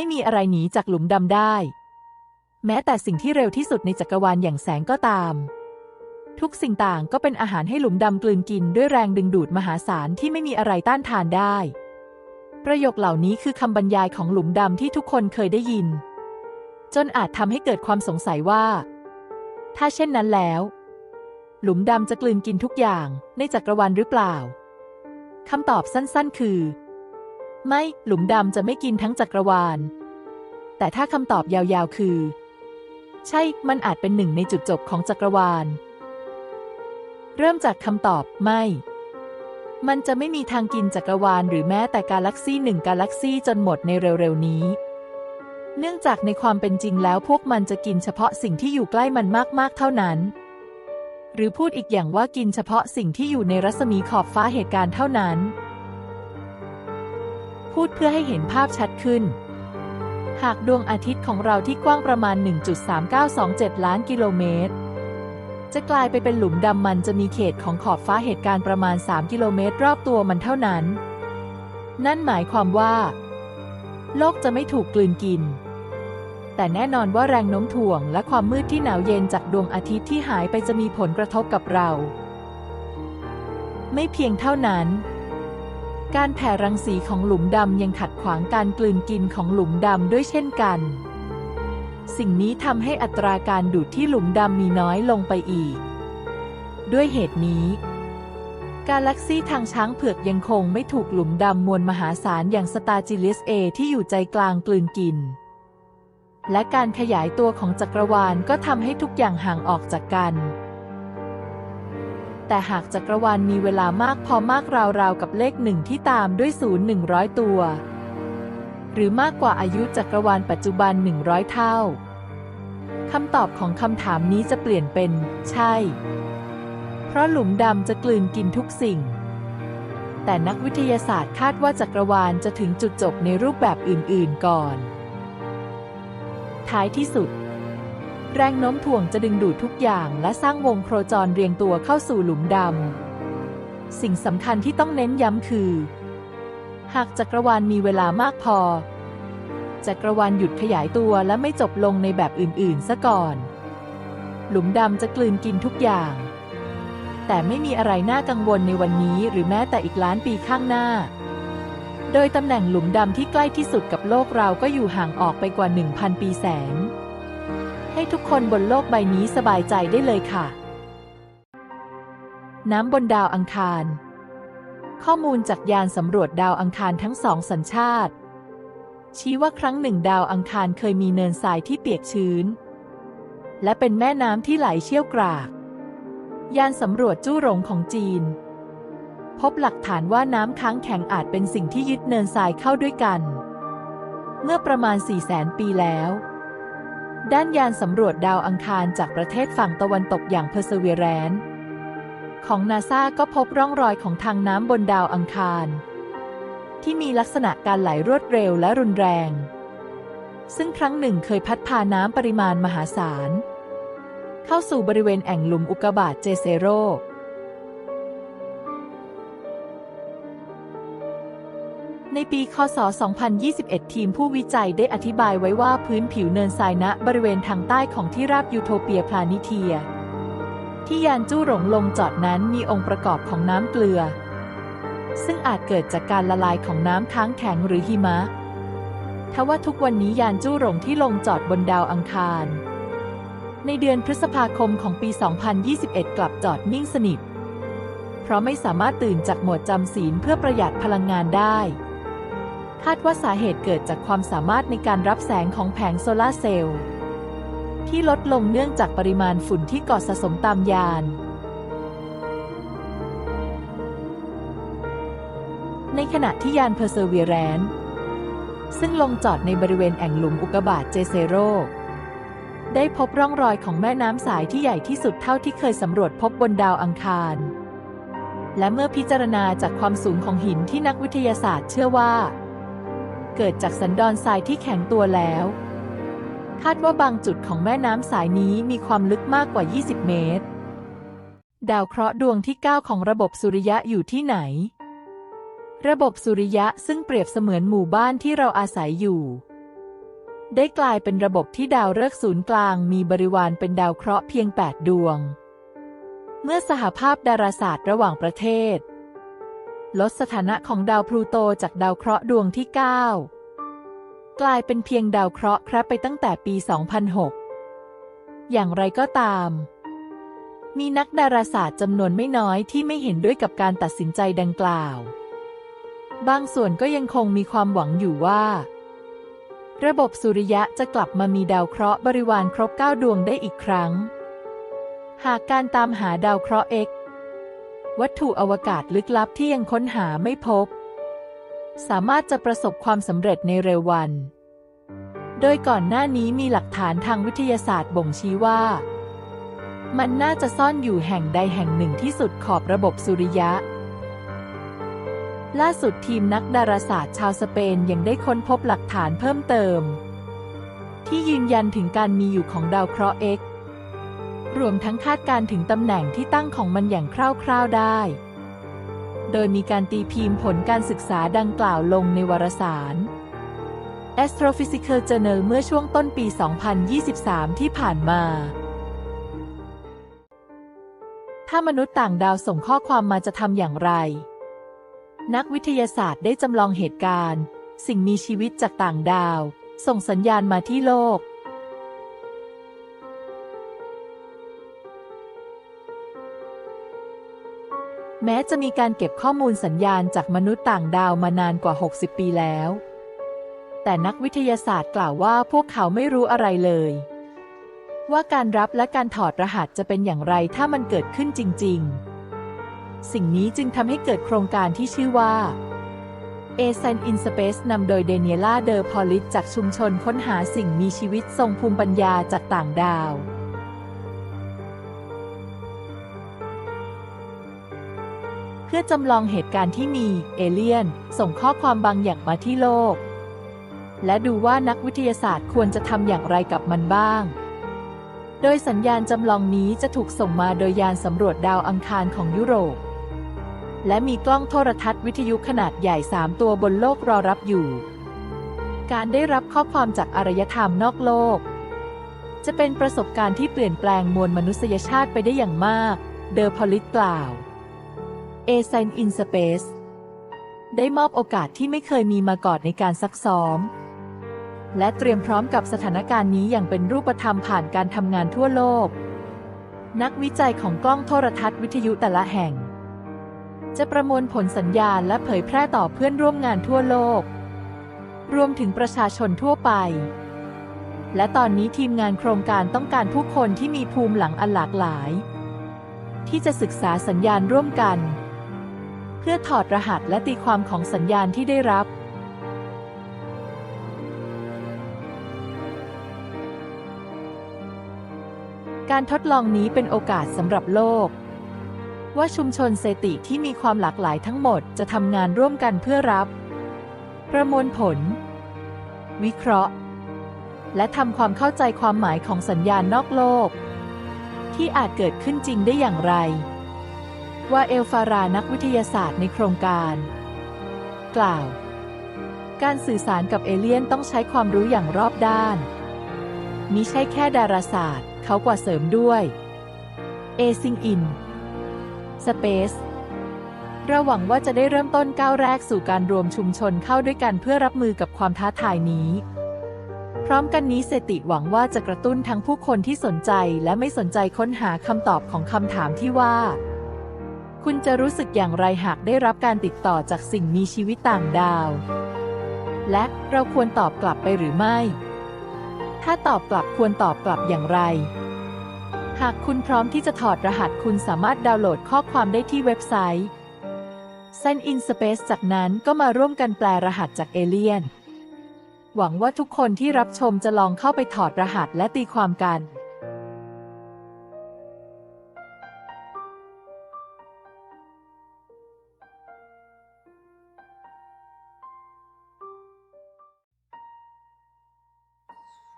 ไม่มีอะไรหนีจากหลุมดำได้ แม้แต่สิ่งที่เร็วที่สุดในจักรวาลอย่างแสงก็ตาม ทุกสิ่งต่างก็เป็นอาหารให้หลุมดำกลืนกินด้วยแรงดึงดูดมหาศาลที่ไม่มีอะไรต้านทานได้ ประโยคเหล่านี้คือคำบรรยายของหลุมดำที่ทุกคนเคยได้ยิน จนอาจทำให้เกิดความสงสัยว่า ถ้าเช่นนั้นแล้ว หลุมดำจะกลืนกินทุกอย่างในจักรวาลหรือเปล่าคำตอบสั้นๆ คือ ไม่หลุมดำจะไม่กินทั้งจักรวาล แต่ถ้าคำตอบยาวๆคือ ใช่ มันอาจเป็นหนึ่งในจุดจบของจักรวาล เริ่มจากคำตอบไม่ มันจะไม่มีทางกินจักรวาลหรือแม้แต่กาแล็กซี่หนึ่งกาแล็กซี่จนหมดในเร็วๆนี้ เนื่องจากในความเป็นจริงแล้วพวกมันจะกินเฉพาะสิ่งที่อยู่ใกล้มันมากๆเท่านั้น หรือพูดอีกอย่างว่ากินเฉพาะสิ่งที่อยู่ในรัศมีขอบฟ้าเหตุการณ์เท่านั้น พูดเพื่อให้เห็นภาพชัดขึ้น หากดวงอาทิตย์ของเราที่กว้างประมาณ 1.3927 ล้านกิโลเมตร จะกลายไปเป็นหลุมดำมันจะมีเขตของขอบฟ้าเหตุการณ์ประมาณ 3 กิโลเมตรรอบตัวมันเท่านั้น นั่นหมายความว่า โลกจะไม่ถูกกลืนกิน แต่แน่นอนว่าแรงโน้มถ่วงและความมืดที่หนาวเย็นจากดวงอาทิตย์ที่หายไปจะมีผลกระทบกับเรา ไม่เพียงเท่านั้น การแผ่รังสีของหลุมดำยังขัดขวางการกลืนกินของหลุมดำด้วยเช่นกัน สิ่งนี้ทำให้อัตราการดูดที่หลุมดำมีน้อยลงไปอีก ด้วยเหตุนี้ กาแล็กซีทางช้างเผือกยังคงไม่ถูกหลุมดำมวลมหาศาลอย่างสตาร์จิลิสเอที่อยู่ใจกลางกลืนกิน และการขยายตัวของจักรวาลก็ทำให้ทุกอย่างห่างออกจากกัน แต่หากจักรวาลมีเวลามากพอมากราวๆกับเลขหนึ่งที่ตามด้วยศูนย์หนึ่งร้อยตัว หรือมากกว่าอายุจักรวาลปัจจุบันหนึ่งร้อยเท่าคำตอบของคำถามนี้จะเปลี่ยนเป็น ใช่ เพราะหลุมดำจะกลืนกินทุกสิ่ง แต่นักวิทยาศาสตร์คาดว่าจักรวาลจะถึงจุดจบในรูปแบบอื่น ๆ ก่อน ท้ายที่สุด แรงโน้มถ่วงจะดึงดูดทุกอย่างและสร้างวงโครจรเรียงตัวเข้าสู่หลุมดำ สิ่งสำคัญที่ต้องเน้นย้ำคือ หากจักรวาลมีเวลามากพอ จักรวาลหยุดขยายตัวและไม่จบลงในแบบอื่นๆซะก่อน หลุมดำจะกลืนกินทุกอย่าง แต่ไม่มีอะไรน่ากังวลในวันนี้หรือแม้แต่อีกล้านปีข้างหน้า โดยตำแหน่งหลุมดำที่ใกล้ที่สุดกับโลกเราก็อยู่ห่างออกไปกว่า 1,000 ปีแสง ให้ทุกคนบนโลกใบนี้สบายใจได้เลยค่ะ น้ำบนดาวอังคาร ข้อมูลจากยานสำรวจดาวอังคารทั้งสองสัญชาติ ชี้ว่าครั้งหนึ่งดาวอังคารเคยมีเนินทรายที่เปียกชื้น และเป็นแม่น้ำที่ไหลเชี่ยวกราก ยานสำรวจจู้หลงของจีน พบหลักฐานว่าน้ำค้างแข็งอาจเป็นสิ่งที่ยึดเนินทรายเข้าด้วยกัน เมื่อประมาณ4 0 0แสนปีแล้ว ด้านยานสำรวจดาวอังคารจากประเทศฝั่งตะวันตกอย่าง Perseverance ของนาซาก็พบร่องรอยของทางน้ำบนดาวอังคาร ที่มีลักษณะการไหลรวดเร็วและรุนแรง ซึ่งครั้งหนึ่งเคยพัดพาน้ำปริมาณมหาศาล เข้าสู่บริเวณแอ่งหลุมอุกกาบาตเจเซโร ในปีคศ 2021 ทีมผู้วิจัยได้อธิบายไว้ว่าพื้นผิวเนินทรายณบริเวณทางใต้ของที่ราบยูโทเปียพลานิเทีย ที่ยานจู้หลงลงจอดนั้นมีองค์ประกอบของน้ำเกลือ ซึ่งอาจเกิดจากการละลายของน้ำค้างแข็งหรือหิมะ ทว่าทุกวันนี้ยานจู้หลงที่ลงจอดบนดาวอังคาร ในเดือนพฤษภาคมของปี 2021 กลับจอดนิ่งสนิท เพราะไม่สามารถตื่นจากโหมดจำศีลเพื่อประหยัดพลังงานได้ คาดว่าสาเหตุเกิดจากความสามารถในการรับแสงของแผงโซลาร์เซลล์ที่ลดลงเนื่องจากปริมาณฝุ่นที่ก่อสะสมตามยาน ในขณะที่ยาน Perseverance ซึ่งลงจอดในบริเวณแอ่งหลุมอุกบาตเจเซโรได้พบร่องรอยของแม่น้ำสายที่ใหญ่ที่สุดเท่าที่เคยสำรวจพบบนดาวอังคาร และเมื่อพิจารณาจากความสูงของหินที่นักวิทยาศาสตร์เชื่อว่า เกิดจากสันดอนทรายที่แข็งตัวแล้ว คาดว่าบางจุดของแม่น้ำสายนี้มีความลึกมากกว่า 20 เมตร ดาวเคราะห์ดวงที่ 9 ของระบบสุริยะอยู่ที่ไหน ระบบสุริยะซึ่งเปรียบเสมือนหมู่บ้านที่เราอาศัยอยู่ ได้กลายเป็นระบบที่ดาวฤกษ์ศูนย์กลางมีบริวารเป็นดาวเคราะห์เพียง 8 ดวง เมื่อสหภาพดาราศาสตร์ระหว่างประเทศ ลดสถานะของดาวพลูโตจากดาวเคราะห์ดวงที่ 9 กลายเป็นเพียงดาวเคราะห์ครับไปตั้งแต่ปี 2006 อย่างไรก็ตาม มีนักดาราศาสตร์จำนวนไม่น้อยที่ไม่เห็นด้วยกับการตัดสินใจดังกล่าว บางส่วนก็ยังคงมีความหวังอยู่ว่า ระบบสุริยะจะกลับมามีดาวเคราะห์บริวารครบ 9 ดวงได้อีกครั้ง หากการตามหาดาวเคราะห์ X วัตถุอวกาศลึกลับที่ยังค้นหาไม่พบ สามารถจะประสบความสำเร็จในเร็ววัน โดยก่อนหน้านี้มีหลักฐานทางวิทยาศาสตร์บ่งชี้ว่า มันน่าจะซ่อนอยู่แห่งใดแห่งหนึ่งที่สุดขอบระบบสุริยะ ล่าสุดทีมนักดาราศาสตร์ชาวสเปนยังได้ค้นพบหลักฐานเพิ่มเติม ที่ยืนยันถึงการมีอยู่ของดาวเคราะห์ X รวมทั้งคาดการถึงตำแหน่งที่ตั้งของมันอย่างคร่าวๆได้ โดยมีการตีพิมพ์ผลการศึกษาดังกล่าวลงในวารสาร Astrophysical Journal เมื่อช่วงต้นปี 2023 ที่ผ่านมา ถ้ามนุษย์ต่างดาวส่งข้อความมาจะทำอย่างไร นักวิทยาศาสตร์ได้จำลองเหตุการณ์ สิ่งมีชีวิตจากต่างดาว ส่งสัญญาณมาที่โลก แม้จะมีการเก็บข้อมูลสัญญาณจากมนุษย์ต่างดาวมานานกว่า 60 ปีแล้ว แต่นักวิทยาศาสตร์กล่าวว่าพวกเขาไม่รู้อะไรเลย ว่าการรับและการถอดรหัสจะเป็นอย่างไรถ้ามันเกิดขึ้นจริง ๆ สิ่งนี้จึงทำให้เกิดโครงการที่ชื่อว่า a s e n in Space นำโดยเดเนียล่าเดอร์พอลิสจากชุมชนค้นหาสิ่งมีชีวิตทรงภูมิปัญญาจากต่างดาว พื่อจำลองเหตุการณ์ที่มีเอเลี่ยน ส่งข้อความบางอย่างมาที่โลก และดูว่านักวิทยาศาสตร์ควรจะทำอย่างไรกับมันบ้าง โดยสัญญาณจำลองนี้จะถูกส่งมาโดยยานสำรวจดาวอังคารของยุโรป และมีกล้องโทรทัศน์วิทยุขนาดใหญ่ 3 ตัวบนโลกรอรับอยู่ การได้รับข้อความจากอารยธรรมนอกโลก จะเป็นประสบการณ์ที่เปลี่ยนแปลงมวลมนุษยชาติไปได้อย่างมาก เดอพอลิสกล่าว a s i g n in Space ได้มอบโอกาสที่ไม่เคยมีมาก่อนในการซักซ้อม และเตรียมพร้อมกับสถานการณ์นี้อย่างเป็นรูปธรรมผ่านการทำงานทั่วโลก นักวิจัยของกล้องโทรทัศน์วิทยุแต่ละแห่ง จะประมวลผลสัญญาณและเผยแพร่ต่อเพื่อนร่วมงานทั่วโลก รวมถึงประชาชนทั่วไป และตอนนี้ทีมงานโครงการต้องการผู้คนที่มีภูมิหลังอันหลากหลาย ที่จะศึกษาสัญญาณร่วมกัน เพื่อถอดรหัสและตีความของสัญญาณที่ได้รับ การทดลองนี้เป็นโอกาสสำหรับโลก ว่าชุมชนเซติที่มีความหลากหลายทั้งหมดจะทำงานร่วมกันเพื่อรับ ประมวลผล วิเคราะห์ และทำความเข้าใจความหมายของสัญญาณนอกโลก ที่อาจเกิดขึ้นจริงได้อย่างไร ว่าเอลฟารานักวิทยาศาสตร์ในโครงการ กล่าว การสื่อสารกับเอเลี่ยนต้องใช้ความรู้อย่างรอบด้านมิใช่แค่ดาราศาสตร์ เขากว่าเสริมด้วยเอซิงอินสเปซเราหวังว่าจะได้เริ่มต้นก้าวแรกสู่การรวมชุมชนเข้าด้วยกันเพื่อรับมือกับความท้าทายนี้ พร้อมกันนี้เซติหวังว่าจะกระตุ้นทั้งผู้คนที่สนใจและไม่สนใจค้นหาคำตอบของคำถามที่ว่า คุณจะรู้สึกอย่างไรหากได้รับการติดต่อจากสิ่งมีชีวิตต่างดาว และเราควรตอบกลับไปหรือไม่ ถ้าตอบกลับควรตอบกลับอย่างไร หากคุณพร้อมที่จะถอดรหัสคุณสามารถดาวน์โหลดข้อความได้ที่เว็บไซต์ Send in Space จากนั้นก็มาร่วมกันแปลรหัสจากเอเลียน หวังว่าทุกคนที่รับชมจะลองเข้าไปถอดรหัสและตีความกัน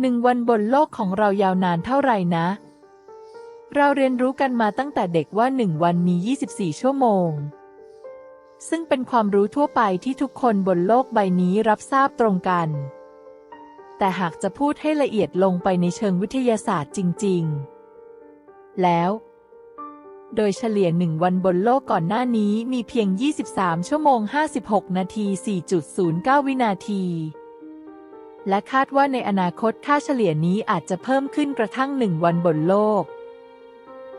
หนึ่งวันบนโลกของเรายาวนานเท่าไหร่นะ เราเรียนรู้กันมาตั้งแต่เด็กว่าหนึ่งวันมี 24 ชั่วโมง ซึ่งเป็นความรู้ทั่วไปที่ทุกคนบนโลกใบนี้รับทราบตรงกัน แต่หากจะพูดให้ละเอียดลงไปในเชิงวิทยาศาสตร์จริง ๆ แล้ว โดยเฉลี่ยหนึ่งวันบนโลกก่อนหน้านี้มีเพียง 23 ชั่วโมง 56 นาที 4.09 วินาที และคาดว่าในอนาคตค่าเฉลี่ยนี้อาจจะเพิ่มขึ้นกระทั่งหนึ่งวันบนโลก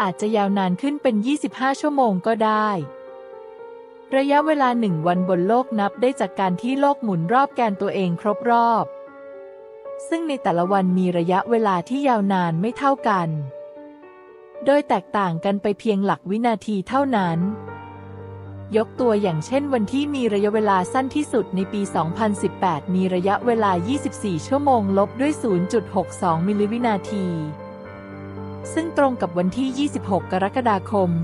อาจจะยาวนานขึ้นเป็น 25 ชั่วโมงก็ได้ ระยะเวลาหนึ่งวันบนโลกนับได้จากการที่โลกหมุนรอบแกนตัวเองครบรอบ ซึ่งในแต่ละวันมีระยะเวลาที่ยาวนานไม่เท่ากัน โดยแตกต่างกันไปเพียงหลักวินาทีเท่านั้น ยกตัวอย่างเช่นวันที่มีระยะเวลาสั้นที่สุดในปี 2018 มีระยะเวลา 24 ชั่วโมงลบด้วย 0.62 มิลลิวินาที ซึ่งตรงกับวันที่ 26 กรกฎาคม 2561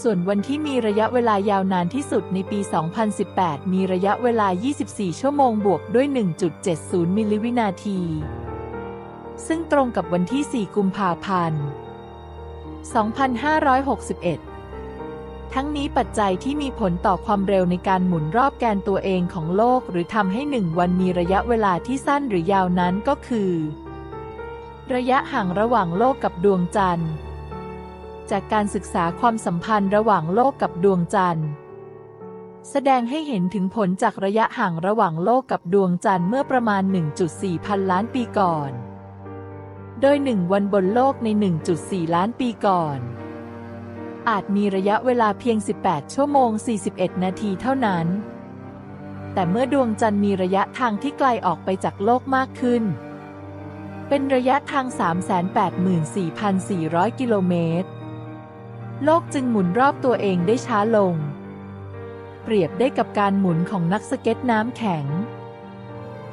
ส่วนวันที่มีระยะเวลายาวนานที่สุดในปี 2018 มีระยะเวลา 24 ชั่วโมงบวกด้วย 1.70 มิลลิวินาที ซึ่งตรงกับวันที่ 4 กุมภาพันธ์ 2561 ทั้งนี้ปัจจัยที่มีผลต่อความเร็วในการหมุนรอบแกนตัวเองของโลก หรือทำให้หนึ่งวันมีระยะเวลาที่สั้นหรือยาวนั้นก็คือ ระยะห่างระหว่างโลกกับดวงจันทร์ จากการศึกษาความสัมพันธ์ระหว่างโลกกับดวงจันทร์ แสดงให้เห็นถึงผลจากระยะห่างระหว่างโลกกับดวงจันทร์เมื่อประมาณ 1.4 พันล้านปีก่อน โดยหนึ่งวันบนโลกใน 1.4 ล้านปีก่อน อาจมีระยะเวลาเพียง 18 ชั่วโมง 41 นาทีเท่านั้น แต่เมื่อดวงจันทร์มีระยะทางที่ไกลออกไปจากโลกมากขึ้น เป็นระยะทาง 384,400 กิโลเมตร โลกจึงหมุนรอบตัวเองได้ช้าลง เปรียบได้กับการหมุนของนักสเก็ตน้ำแข็ง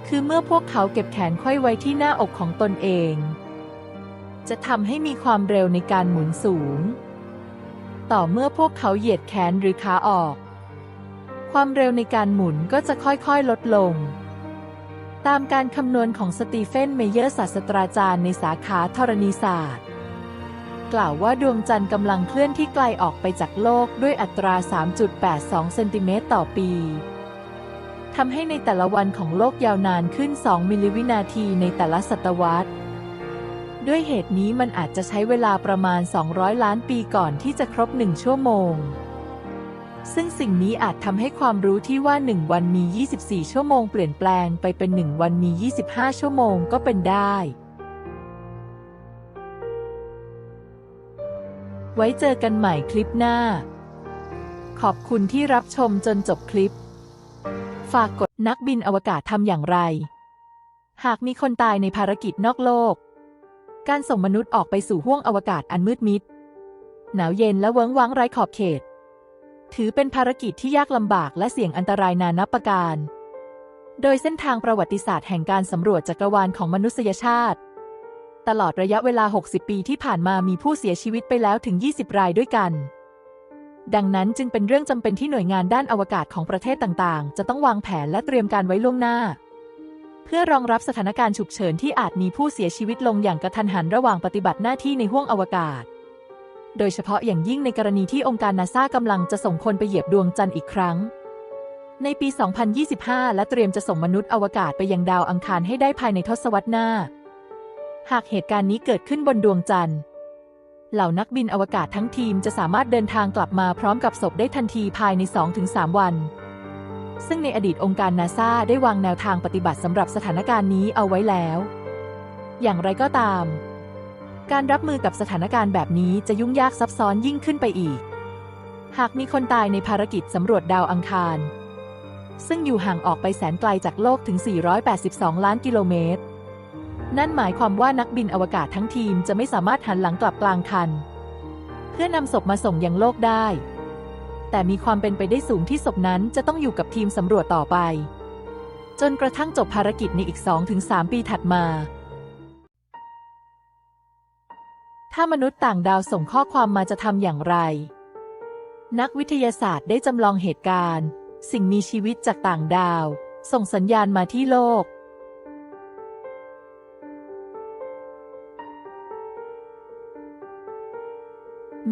คือเมื่อพวกเขาเก็บแขนค่อยไว้ที่หน้าอกของตนเอง จะทำให้มีความเร็วในการหมุนสูง ต่อเมื่อพวกเขาเหยียดแขนหรือขาออก ความเร็วในการหมุนก็จะค่อยๆลดลง ตามการคำนวณของสตีเฟนเมเยอร์ศาสตราจารย์ในสาขาธรณีศาสตร์ กล่าวว่าดวงจันทร์กำลังเคลื่อนที่ไกลออกไปจากโลกด้วยอัตรา 3.82 เซนติเมตรต่อปีทำให้ในแต่ละวันของโลกยาวนานขึ้น 2 มิลลิวินาทีในแต่ละศตวรรษ ด้วยเหตุนี้มันอาจจะใช้เวลาประมาณ 200 ล้านปีก่อนที่จะครบ1ชั่วโมง ซึ่งสิ่งนี้อาจทำให้ความรู้ที่ว่า 1 วันมี 24 ชั่วโมงเปลี่ยนแปลงไปเป็น 1 วันมี 25 ชั่วโมงก็เป็นได้ ไว้เจอกันใหม่คลิปหน้า ขอบคุณที่รับชมจนจบคลิป ฝากกดนักบินอวกาศทำอย่างไร หากมีคนตายในภารกิจนอกโลก การส่งมนุษย์ออกไปสู่ห้วงอวกาศอันมืดมิด หนาวเย็นและเวิ้งว้างไร้ขอบเขต ถือเป็นภารกิจที่ยากลำบากและเสี่ยงอันตรายนานับประการ โดยเส้นทางประวัติศาสตร์แห่งการสำรวจจักรวาลของมนุษยชาติ ตลอดระยะเวลา 60 ปีที่ผ่านมามีผู้เสียชีวิตไปแล้วถึง 20 รายด้วยกัน ดังนั้นจึงเป็นเรื่องจำเป็นที่หน่วยงานด้านอวกาศของประเทศต่างๆ จะต้องวางแผนและเตรียมการไว้ล่วงหน้า เพื่อรองรับสถานการณ์ฉุกเฉินที่อาจมีผู้เสียชีวิตลงอย่างกระทันหันระหว่างปฏิบัติหน้าที่ในห้วงอวกาศ โดยเฉพาะอย่างยิ่งในกรณีที่องค์การนาซากำลังจะส่งคนไปเหยียบดวงจันทร์อีกครั้ง ในปี 2025 และเตรียมจะส่งมนุษย์อวกาศไปยังดาวอังคารให้ได้ภายในทศวรรษหน้า หากเหตุการณ์นี้เกิดขึ้นบนดวงจันทร์เหล่านักบินอวกาศทั้งทีมจะสามารถเดินทางกลับมาพร้อมกับศพได้ทันทีภายใน 2-3 วัน ซึ่งในอดีตองค์การนาซาได้วางแนวทางปฏิบัติสำหรับสถานการณ์นี้เอาไว้แล้ว อย่างไรก็ตาม การรับมือกับสถานการณ์แบบนี้จะยุ่งยากซับซ้อนยิ่งขึ้นไปอีก หากมีคนตายในภารกิจสำรวจดาวอังคาร ซึ่งอยู่ห่างออกไปแสนไกลจากโลกถึง 482 ล้านกิโลเมตร นั่นหมายความว่านักบินอวกาศทั้งทีมจะไม่สามารถหันหลังกลับกลางคัน เพื่อนำศพมาส่งยังโลกได้ แต่มีความเป็นไปได้สูงที่ศพนั้นจะต้องอยู่กับทีมสำรวจต่อไป จนกระทั่งจบภารกิจในอีก 2-3 ปีถัดมา ถ้ามนุษย์ต่างดาวส่งข้อความมาจะทำอย่างไร นักวิทยาศาสตร์ได้จำลองเหตุการณ์ สิ่งมีชีวิตจากต่างดาว ส่งสัญญาณมาที่โลก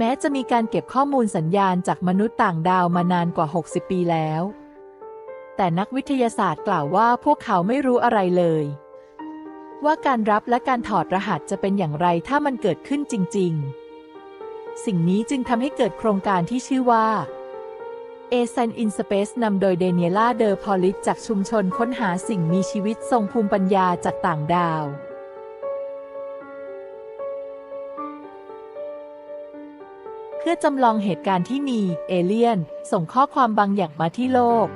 แม้จะมีการเก็บข้อมูลสัญญาณจากมนุษย์ต่างดาวมานานกว่า 60 ปีแล้ว แต่นักวิทยาศาสตร์กล่าวว่าพวกเขาไม่รู้อะไรเลย ว่าการรับและการถอดรหัสจะเป็นอย่างไรถ้ามันเกิดขึ้นจริง ๆ สิ่งนี้จึงทำให้เกิดโครงการที่ชื่อว่า a s e n in Space นำโดยเดเนียล่าเดอร์พอลิสจากชุมชนค้นหาสิ่งมีชีวิตทรงภูมิปัญญาจากต่างดาว พื่อจำลองเหตุการณ์ที่มี เอเลี่ยน ส่งข้อความบางอย่างมาที่โลก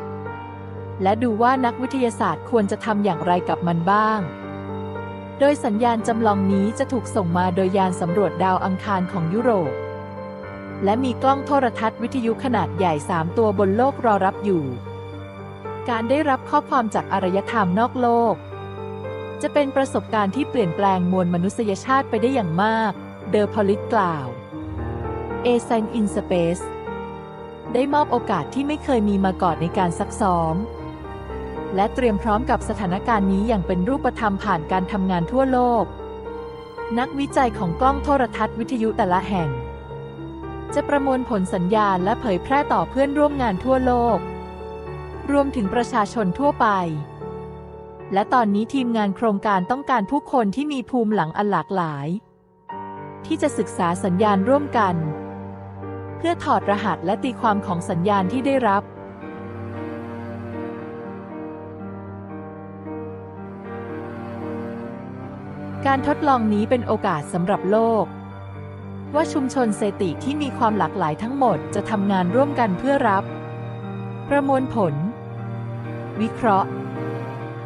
และดูว่านักวิทยาศาสตร์ควรจะทำอย่างไรกับมันบ้าง โดยสัญญาณจำลองนี้จะถูกส่งมาโดยยานสำรวจดาวอังคารของยุโรป และมีกล้องโทรทัศน์วิทยุขนาดใหญ่ 3 ตัวบนโลกรอรับอยู่ การได้รับข้อความจากอารยธรรมนอกโลก จะเป็นประสบการณ์ที่เปลี่ยนแปลงมวลมนุษยชาติไปได้อย่างมาก เดอพอลิตกล่าว a s i g n in Space ได้มอบโอกาสที่ไม่เคยมีมาก่อนในการซักซ้อม และเตรียมพร้อมกับสถานการณ์นี้อย่างเป็นรูปธรรมผ่านการทำงานทั่วโลก นักวิจัยของกล้องโทรทัศน์วิทยุแต่ละแห่ง จะประมวลผลสัญญาณและเผยแพร่ต่อเพื่อนร่วมงานทั่วโลก รวมถึงประชาชนทั่วไป และตอนนี้ทีมงานโครงการต้องการผู้คนที่มีภูมิหลังอันหลากหลาย ที่จะศึกษาสัญญาณร่วมกัน พื่อถอดรหัสและตีความของสัญญาณที่ได้รับ การทดลองนี้เป็นโอกาสสำหรับโลก ว่าชุมชนเซติที่มีความหลากหลายทั้งหมดจะทำงานร่วมกันเพื่อรับ ประมวลผล วิเคราะห์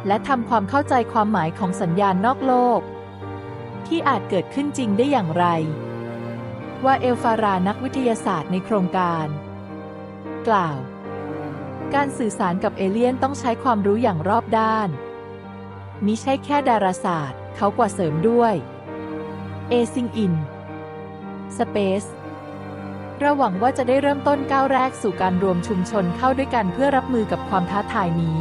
และทำความเข้าใจความหมายของสัญญาณนอกโลก ที่อาจเกิดขึ้นจริงได้อย่างไร ว่าเอลฟารานักวิทยาศาสตร์ในโครงการ กล่าว การสื่อสารกับเอเลี่ยนต้องใช้ความรู้อย่างรอบด้านมิใช่แค่ดาราศาสตร์ เขากว่าเสริมด้วยเอซิงอินสเปซเราหวังว่าจะได้เริ่มต้นก้าวแรกสู่การรวมชุมชนเข้าด้วยกันเพื่อรับมือกับความท้าทายนี้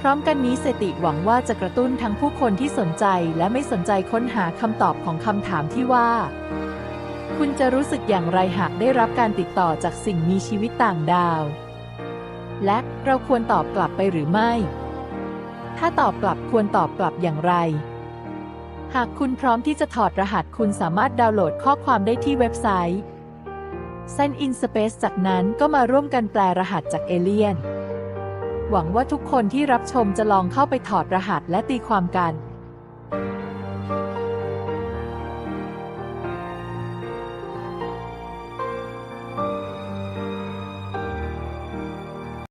พร้อมกันนี้เสติหวังว่าจะกระตุ้นทั้งผู้คนที่สนใจและไม่สนใจค้นหาคำตอบของคำถามที่ว่า คุณจะรู้สึกอย่างไรหากได้รับการติดต่อจากสิ่งมีชีวิตต่างดาว และเราควรตอบกลับไปหรือไม่ ถ้าตอบกลับควรตอบกลับอย่างไร หากคุณพร้อมที่จะถอดรหัสคุณสามารถดาวน์โหลดข้อความได้ที่เว็บไซต์ Send in Space จากนั้นก็มาร่วมกันแปลรหัสจากเอเลียน หวังว่าทุกคนที่รับชมจะลองเข้าไปถอดรหัสและตีความกัน